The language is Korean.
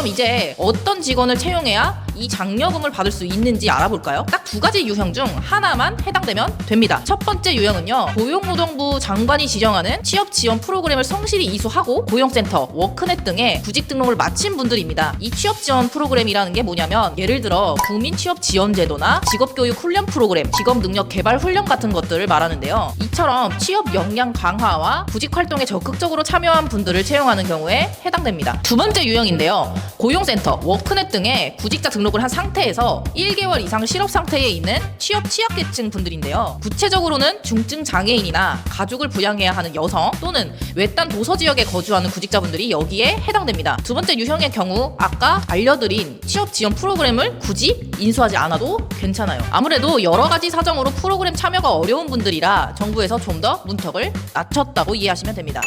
그럼 이제 어떤 직원을 채용해야 이 장려금을 받을 수 있는지 알아볼까요? 딱 두 가지 유형 중 하나만 해당되면 됩니다. 첫 번째 유형은요. 고용노동부 장관이 지정하는 취업 지원 프로그램을 성실히 이수하고 고용센터, 워크넷 등의 구직 등록을 마친 분들입니다. 이 취업 지원 프로그램이라는 게 뭐냐면 예를 들어 국민 취업 지원 제도나 직업 교육 훈련 프로그램, 직업 능력 개발 훈련 같은 것들을 말하는데요. 이처럼 취업 역량 강화와 구직 활동에 적극적으로 참여한 분들을 채용하는 경우에 해당됩니다. 두 번째 유형인데요. 고용센터, 워크넷 등의 구직자 등 록을 한 상태에서 1개월 이상 실업 상태에 있는 취업 취약계층 분들인데요. 구체적으로는 중증 장애인이나 가족을 부양해야 하는 여성 또는 외딴 도서 지역에 거주하는 구직자분들이 여기에 해당됩니다. 두 번째 유형의 경우 아까 알려드린 취업 지원 프로그램을 굳이 인수하지 않아도 괜찮아요. 아무래도 여러 가지 사정으로 프로그램 참여가 어려운 분들이라 정부에서 좀 더 문턱을 낮췄다고 이해하시면 됩니다.